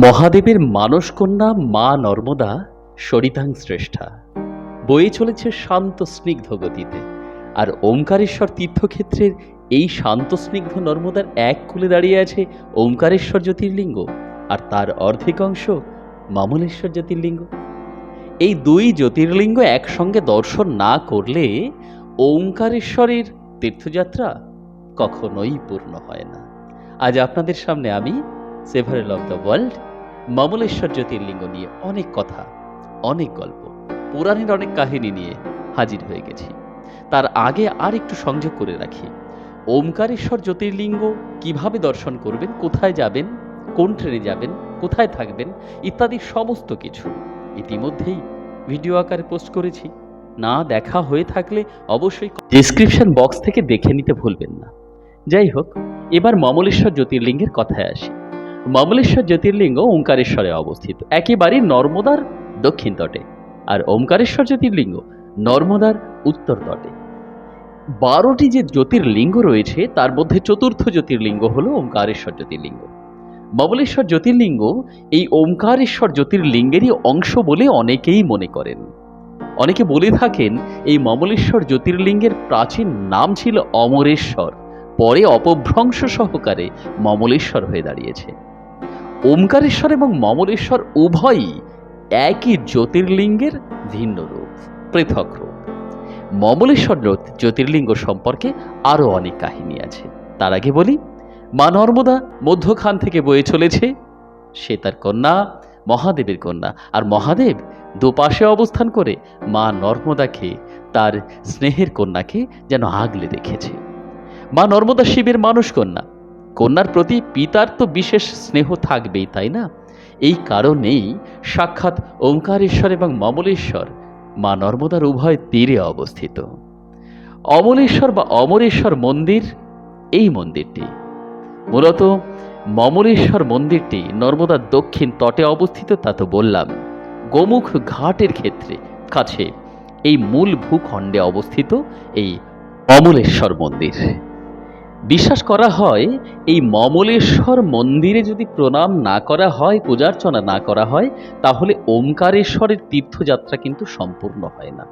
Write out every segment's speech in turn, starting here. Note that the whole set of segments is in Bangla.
মহাদেবের মানসকন্যা মা নর্মদা সরিতাং শ্রেষ্ঠা। বয়ে চলেছে শান্ত স্নিগ্ধ গতিতে, আর ওমকারেশ্বর তীর্থক্ষেত্রের এই শান্ত স্নিগ্ধ নর্মদার এক কুলে দাঁড়িয়ে আছে ওমকারেশ্বর জ্যোতির্লিঙ্গ, আর তার অর্ধেক অংশ মামলেশ্বর জ্যোতির্লিঙ্গ। এই দুই জ্যোতির্লিঙ্গ একসঙ্গে দর্শন না করলে ওমকারেশ্বরের তীর্থযাত্রা কখনোই পূর্ণ হয় না। আজ আপনাদের সামনে আমি several of the world Mamleshwar Jyotirlinga নিয়ে অনেক কথা, অনেক গল্প, পুরাণের অনেক কাহিনী নিয়ে হাজির হয়ে গেছি। তার আগে আর একটু সংযোগ করে রাখি। ওমকারেশ্বর জ্যোতির্লিঙ্গ কীভাবে দর্শন করবেন, কোথায় যাবেন, কোন ট্রেনে যাবেন, কোথায় থাকবেন, ইত্যাদি সমস্ত কিছু ইতিমধ্যেই ভিডিও আকারে পোস্ট করেছি। না দেখা হয়ে থাকলে অবশ্যই ডিসক্রিপশন বক্স থেকে দেখে নিতে ভুলবেন না। যাই হোক, এবার মমলেশ্বর জ্যোতির্লিঙ্গের কথায় আসি। মমলেশ্বর জ্যোতির্লিঙ্গ ওঙ্কারেশ্বরে অবস্থিত। একেবারে নর্মদার দক্ষিণ তটে আর ওমকারেশ্বর জ্যোতির্লিঙ্গ নর্মদার উত্তর তটে। বারোটি যে জ্যোতির্লিঙ্গ রয়েছে, তার মধ্যে চতুর্থ জ্যোতির্লিঙ্গ হল ওমকারেশ্বর জ্যোতির্লিঙ্গ। মমলেশ্বর জ্যোতির্লিঙ্গ এই ওমকারেশ্বর জ্যোতির্লিঙ্গেরই অংশ বলে অনেকেই মনে করেন। অনেকে বলে থাকেন, এই মমলেশ্বর জ্যোতির্লিঙ্গের প্রাচীন নাম ছিল অমরেশ্বর, পরে অপভ্রংশ সহকারে মমলেশ্বর হয়ে দাঁড়িয়েছে। ওমকারেশ্বর এবং মমলেশ্বর উভয়ই একই জ্যোতির্লিঙ্গের ভিন্ন রূপ পৃথক রূপ। মমলেশ্বর জ্যোত- জ্যোতির্লিঙ্গ সম্পর্কে আরও অনেক কাহিনী আছে। তার আগে বলি, মা নর্মদা মধ্যখান থেকে বয়ে চলেছে। সে তার কন্যা, মহাদেবের কন্যা। আর মহাদেব দুপাশে অবস্থান করে মা নর্মদাকে, তার স্নেহের কন্যাকে যেন আগলে রেখেছে। মা নর্মদা শিবের মানুষ কন্যা। কন্যার প্রতি পিতার তো বিশেষ স্নেহ থাকবেই, তাই না? এই কারণেই সাক্ষাৎ ওঙ্কারেশ্বর এবং মমলেশ্বর মা নর্মদার উভয় তীরে অবস্থিত। অমলেশ্বর বা অমরেশ্বর মন্দির, এই মন্দিরটি। মূলত মমলেশ্বর মন্দিরটি নর্মদার দক্ষিণ তটে অবস্থিত, তা তো বললাম। গোমুখ ঘাটের ক্ষেত্রে, কাছে, এই মূল ভূখণ্ডে অবস্থিত এই অমলেশ্বর মন্দির। বিশ্বাস করা হয়, এই মমলেশ্বর মন্দিরে যদি প্রণাম না করা হয়, পূজার্চনা না করা হয়, তাহলে ওমকারেশ্বরের তীর্থযাত্রা কিন্তু সম্পূর্ণ হয় না।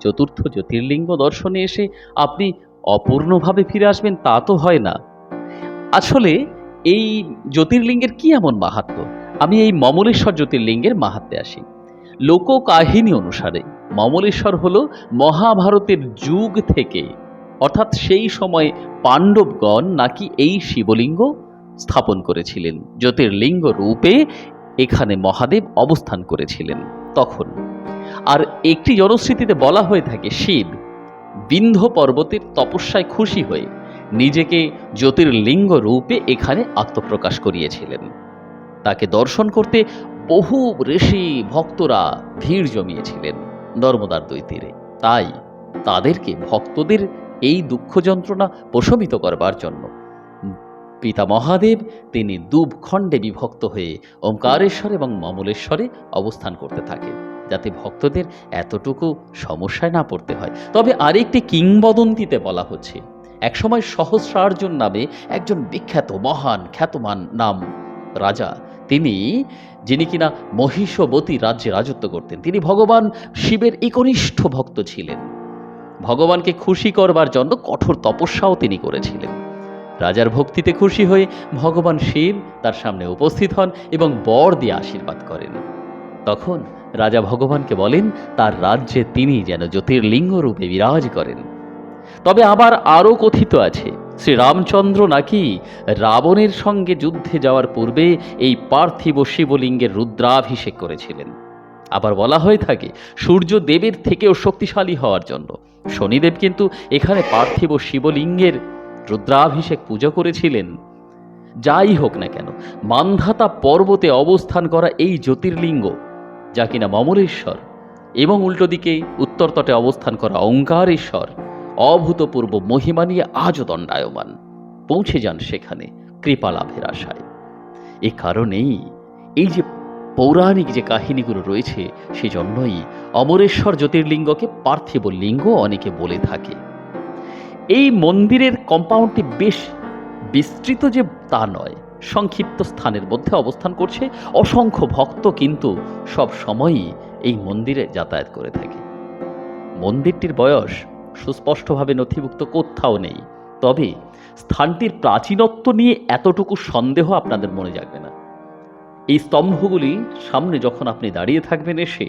চতুর্থ জ্যোতির্লিঙ্গ দর্শনে এসে আপনি অপূর্ণভাবে ফিরে আসবেন, তা তো হয় না। আসলে এই জ্যোতির্লিঙ্গের কি এমন মাহাত্ম? আমি এই মমলেশ্বর জ্যোতির্লিঙ্গের মাহাত্মে আসি। লোককাহিনী অনুসারে মমলেশ্বর হল মহাভারতের যুগ থেকে অর্থাৎ সেই সময় পাণ্ডবগণ নাকি এই শিবলিঙ্গ স্থাপন করেছিলেন। জ্যোতির্লিঙ্গ রূপে এখানে মহাদেব অবস্থান করেছিলেন তখন। আর একটি জনশ্রীতিতে বলা হয়ে থাকে, শিব বিন্ধ পর্বতের তপস্যায় খুশি হয়ে নিজেকে জ্যোতির্লিঙ্গ রূপে এখানে আত্মপ্রকাশ করিয়েছিলেন। তাকে দর্শন করতে বহু ঋষি ভক্তরা ভিড় জমিয়েছিলেন নর্মদার দুই তীরে তাই তাদেরকে ভক্তদের এই দুঃখ যন্ত্রণা প্রশমিত করবার জন্য। পিতা মহাদেব তিনি দুবখণ্ডে বিভক্ত হয়ে ওমকারেশ্বর এবং মমলেশ্বরে অবস্থান করতে থাকেন, যাতে ভক্তদের এতটুকু সমস্যায় না পড়তে হয়। তবে আরেকটি কিংবদন্তিতে বলা হচ্ছে, একসময় সহস্রার্জুন নামে একজন বিখ্যাত, মহান, খ্যাতমান নাম রাজা, তিনি, যিনি কিনা মহিষবতী রাজ্যে রাজত্ব করতেন, তিনি ভগবান শিবের একনিষ্ঠ ভক্ত ছিলেন। ভগবানকে খুশি করবার জন্য কঠোর তপস্যাও তিনি করেছিলেন। রাজার ভক্তিতে খুশি হয়ে ভগবান শিব তার সামনে উপস্থিত হন এবং বর দিয়ে আশীর্বাদ করেন। তখন রাজা ভগবানকে বলেন, তার রাজ্যে তিনি যেন জ্যোতির্লিঙ্গ রূপে বিরাজ করেন। তবে আবার আরও কথিত আছে শ্রী রামচন্দ্র নাকি রাবণের সঙ্গে যুদ্ধে যাওয়ার পূর্বে এই পার্থিব শিবলিঙ্গের রুদ্রাভিষেক করেছিলেন। আবার বলা হয়ে থাকে, সূর্য দেবের থেকেও শক্তিশালী হওয়ার জন্য। শনিদেব কিন্তু এখানে পার্থিব শিবলিঙ্গের রুদ্রাভিষেক পুজো করেছিলেন। যাই হোক না কেন, মান্ধাতা পর্বতে অবস্থান করা এই জ্যোতির্লিঙ্গ, যা কিনা মমরেশ্বর এবং উল্টো দিকে উত্তর তটে অবস্থান করা ওঙ্কারেশ্বর অভূতপূর্ব মহিমা নিয়ে আজও দণ্ডায়মান। পৌঁছে যান সেখানে কৃপা লাভের আশায়। এ কারণেই এই যে পৌরাণিক যে কাহিনীগুলো রয়েছে, সেজন্যই অমরেশ্বর জ্যোতির্লিঙ্গকে পার্থিব লিঙ্গ অনেকে বলে থাকে। এই মন্দিরের কম্পাউন্ডটি বেশ বিস্তৃত যে তা নয়, সংক্ষিপ্ত স্থানের মধ্যে অবস্থান করছে অসংখ্য ভক্ত কিন্তু সব সময়ই এই মন্দিরে যাতায়াত করে থাকে। মন্দিরটির বয়স সুস্পষ্টভাবে নথিভুক্ত কোথাও নেই, তবে স্থানটির প্রাচীনত্ব নিয়ে এতটুকু সন্দেহ আপনাদের মনে জাগবে না। এই স্তম্ভগুলি সামনে যখন আপনি দাঁড়িয়ে থাকবেন এসে,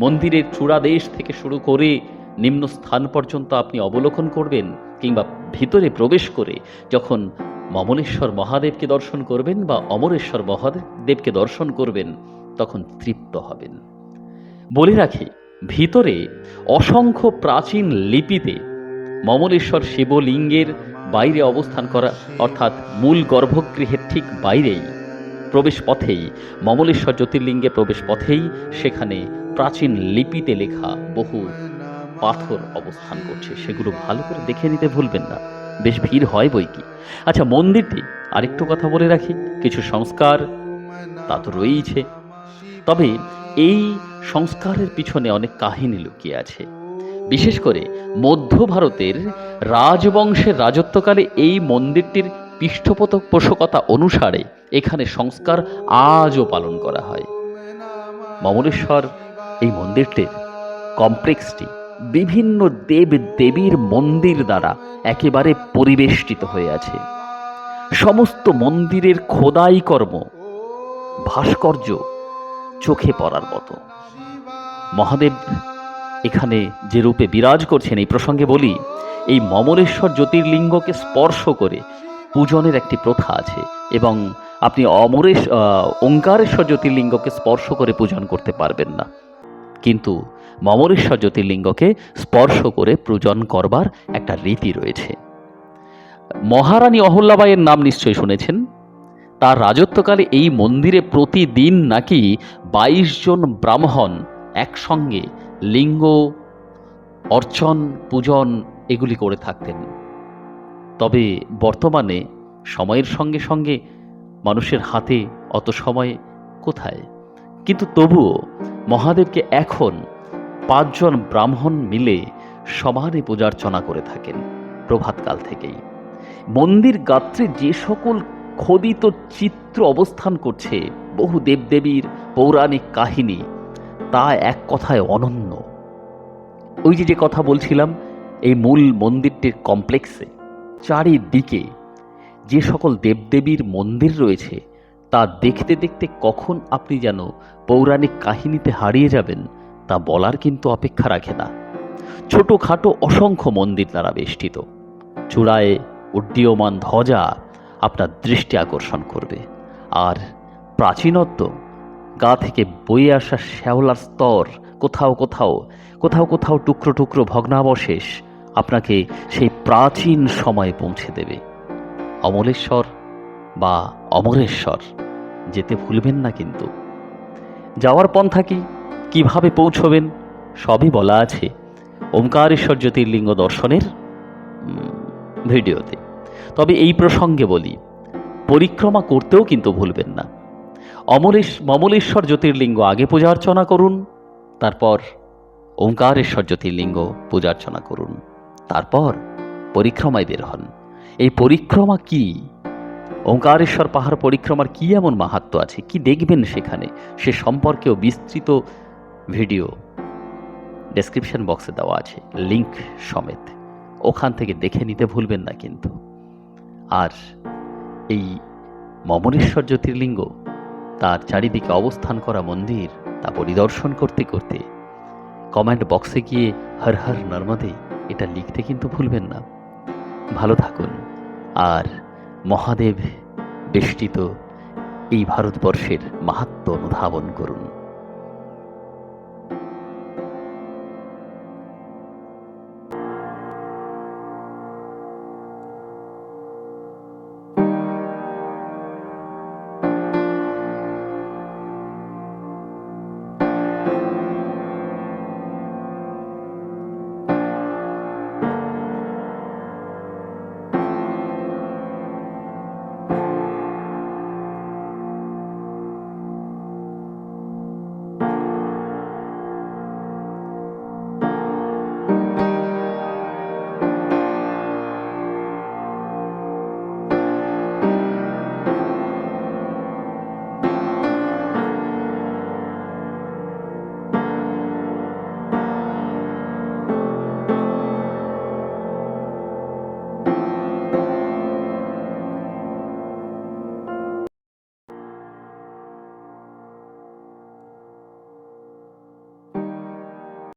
মন্দিরের চূড়াদেশ থেকে শুরু করে নিম্ন স্থান পর্যন্ত আপনি অবলোকন করবেন কিংবা ভিতরে প্রবেশ করে যখন মমলেশ্বর মহাদেবকে দর্শন করবেন বা অমরেশ্বর মহাদেবকে দর্শন করবেন, তখন তৃপ্ত হবেন। বলে রাখি, ভিতরে অসংখ্য প্রাচীন লিপিতে মমলেশ্বর শিবলিঙ্গের বাইরে অবস্থান করা, অর্থাৎ মূল গর্ভগৃহের ঠিক বাইরেই প্রবেশ পথেই মমলেশ্বর জ্যোতির্লিঙ্গে প্রবেশ পথেই সেখানে প্রাচীন লিপিতে লেখা বহু পাথর অবস্থান করছে। সেগুলো ভালো করে দেখে নিতে ভুলবেন না। বেশ ভিড় হয় বই কি। আচ্ছা মন্দিরটি আরেকটু কথা বলে রাখি। কিছু সংস্কার তা তো রয়েইছে। তবে এই সংস্কারের পিছনে অনেক কাহিনী লুকিয়ে আছে। বিশেষ করে মধ্য ভারতের রাজবংশের রাজত্বকালে এই মন্দিরটির পৃষ্ঠপোষকতা অনুসারে এখানে সংস্কার আজও পালন করা হয়। মমলেশ্বর এই মন্দিরটির কমপ্লেক্সটি বিভিন্ন দেব দেবীর মন্দির দ্বারা একেবারে পরিবেষ্টিত হয়ে আছে। সমস্ত মন্দিরের খোদাই কর্ম ভাস্কর্য চোখে পড়ার মতো। মহাদেব এখানে যে রূপে বিরাজ করছেন এই প্রসঙ্গে বলি, এই মমলেশ্বর জ্যোতির্লিঙ্গকে স্পর্শ করে পূজনের একটি প্রথা আছে এবং আপনি অমরেশ ওঙ্কারেশ্বর জ্যোতির্লিঙ্গকে স্পর্শ করে পূজন করতে পারবেন না। কিন্তু মমরেশ্বর জ্যোতির্লিঙ্গকে স্পর্শ করে পূজন করবার একটা রীতি রয়েছে। মহারানী অহল্যাবাইয়ের নাম নিশ্চয়ই শুনেছেন? তার রাজত্বকালে এই মন্দিরে প্রতিদিন নাকি বাইশ জন ব্রাহ্মণ একসঙ্গে লিঙ্গ, অর্চন, পূজন এগুলি করে থাকতেন। তবে বর্তমানে সময়ের সঙ্গে সঙ্গে মানুষের হাতে অত সময় কোথায়? কিন্তু তবুও মহাদেবকে এখন পাঁচজন ব্রাহ্মণ মিলে সমানে পূজার্চনা করে থাকেন প্রভাতকাল থেকেই। মন্দির গাত্রে যে সকল খোদিত চিত্র অবস্থান করছে, বহু দেবদেবীর পৌরাণিক কাহিনী, তা এক কথায় অনন্য। ওই যে যে কথা বলছিলাম, এই মূল মন্দিরটির কমপ্লেক্সে চারিদিকে যে সকল দেবদেবীর মন্দির রয়েছে, তা দেখতে দেখতে কখন আপনি যেন পৌরাণিক কাহিনীতে হারিয়ে যাবেন, তা বলার কিন্তু অপেক্ষা রাখে না। ছোটোখাটো অসংখ্য মন্দির দ্বারা বেষ্টিত। চূড়ায় উড্ডীয়মান ধ্বজা আপনার দৃষ্টি আকর্ষণ করবে। আর প্রাচীনত্ব, গা থেকে বয়ে আসা শ্যাওলার স্তর কোথাও কোথাও কোথাও কোথাও টুকরো টুকরো ভগ্নাবশেষ আপনাকে সেই প্রাচীন সময়ে পৌঁছে দেবে। অমলেশ্বর বা অমরেশ্বর, যেতে ভুলবেন না কিন্তু। যাওয়ার পন্থা কি? কীভাবে পৌঁছবেন? সবই বলা আছে। ওমকারেশ্বর জ্যোতির্লিঙ্গ দর্শনের ভিডিওতে। তবে এই প্রসঙ্গে বলি, পরিক্রমা করতেও কিন্তু ভুলবেন না। অমলেশ, মমলেশ্বর জ্যোতির্লিঙ্গ আগে পূজা অর্চনা করুন, তারপর ওঙ্কারেশ্বর জ্যোতির্লিঙ্গ পূজা অর্চনা করুন। তারপর পরিক্রমায় বের হন। এই পরিক্রমা কি? ওঙ্কারেশ্বর পাহাড় পরিক্রমার কি এমন মাহাত্ম আছে? কি দেখবেন সেখানে? সে সম্পর্কেও বিস্তৃত ভিডিও ডেসক্রিপশন বক্সে দেওয়া আছে। লিংক সমেত। ওখান থেকে দেখে নিতে ভুলবেন না কিন্তু। আর এই মমনেশ্বর জ্যোতির্লিঙ্গ তার চারিদিকে অবস্থান করা মন্দির, তা পরিদর্শন করতে করতে কমেন্ট বক্সে গিয়ে হর হর নর্মদে এটা লিখতে কিন্তু ভুলবেন না। ভালো থাকুন। আর মহাদেব বেষ্টিত এই ভারতবর্ষের মাহাত্ম অনুধাবন করুন।